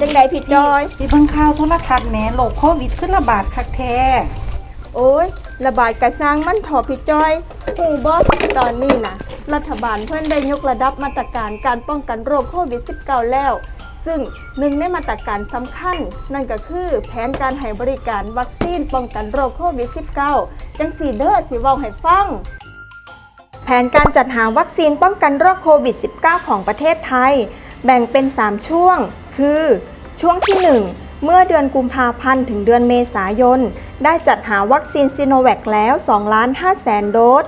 จังใดพี่จอยที่เพิ่งข่าวโทรทัศน์แหม่โรคโควิดขึ้นระบาดคักแท้ โอ้ย ระบาดกระสร้างมันถอพี่จอยหูบอตอนนี้นะรัฐบาลเพื่อนได้ยกระดับมาตรการการป้องกันโรคโควิด -19 แล้ว ซึ่งหนึ่งในมาตรการสำคัญ นั่นก็คือแผนการให้บริการวัคซีนป้องกันโรคโควิด -19 จังสีเด้อสิเว้าให้ฟังแผนการจัดหาวัคซีนป้องกันโรคโควิด -19 ของประเทศไทย แบ่งเป็น 3 ช่วง คือช่วงที่ 1 เมื่อเดือนกุมภาพันธ์ถึงเดือนเมษายน ได้จัดหาวัคซีนซิโนแวคแล้ว2ล้าน5แสนโดส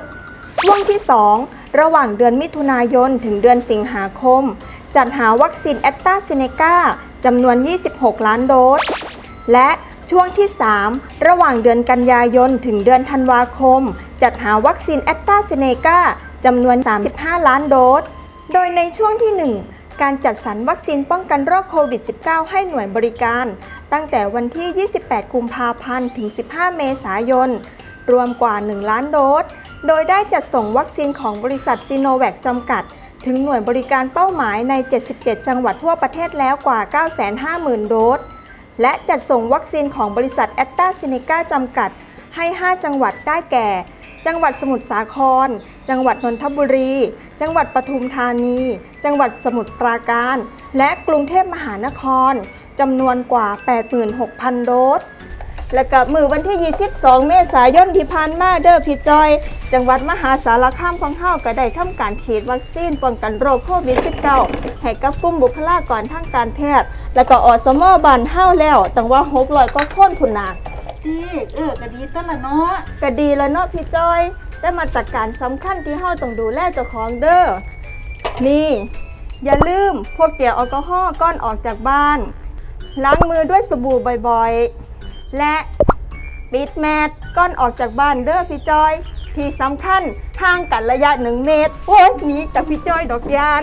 ช่วงที่ 2 ระหว่างเดือนมิถุนายนถึงเดือนสิงหาคม จัดหาวัคซีนแอตตาเซเนกาจำนวน 26 ล้านโดส และช่วงที่ 3 ระหว่างเดือนกันยายนถึงเดือนธันวาคม จัดหาวัคซีนแอตตาเซเนกาจำนวน 35 ล้านโดส โดยในช่วงที่ 1 การจัดสรรวัคซีนป้องกันโรคโควิด -19 ให้หน่วยบริการ ตั้งแต่วันที่ 28 กุมภาพันธ์ ถึง 15 เมษายน รวมกว่า 1 ล้านโดส โดยได้จัดส่งวัคซีนของบริษัทซีโนแวคจำกัด ถึงหน่วยบริการเป้าหมายใน 77 จังหวัดทั่วประเทศแล้วกว่า 950,000 โดส และจัดส่งวัคซีนของบริษัทแอตตาซเนกาจำกัด ให้ 5 จังหวัดได้แก่ จังหวัดสมุทรสาคร จังหวัดนนทบุรี จังหวัดปทุมธานี จังหวัดสมุทรปราการ และกรุงเทพมหานครจำนวนกว่า 86,000 โดสและกับมือวันที่ 22 เมษายนที่ผ่านมาเด้อพี่จอย จังหวัดมหาสารคามของเฮาก็ได้ทำการฉีดวัคซีนป้องกันโรคโควิด -19 ให้กับกลุ่มบุคลากรทางการแพทย์ และก็อสมอบ้านเฮาแล้วตั้งว่า600ก็คนพุ่นน่ะ พี่เออก็ดีต้นละเนาะก็ดีแล้วเนาะพี่จอย แต่มาตรการสำคัญที่เฮาต้องดูแลเจ้าของเด้อนี่ อย่าลืมพวกเจลแอลกอฮอล์ก่อนออกจากบ้าน ล้างมือด้วยสบู่บ่อยๆ และปิดแมสก่อนออกจากบ้านเด้อพี่จอย ที่สำคัญห่างกันระยะหนึ่งเมตร โอ้ยหนีจากพี่จอยดอกยาน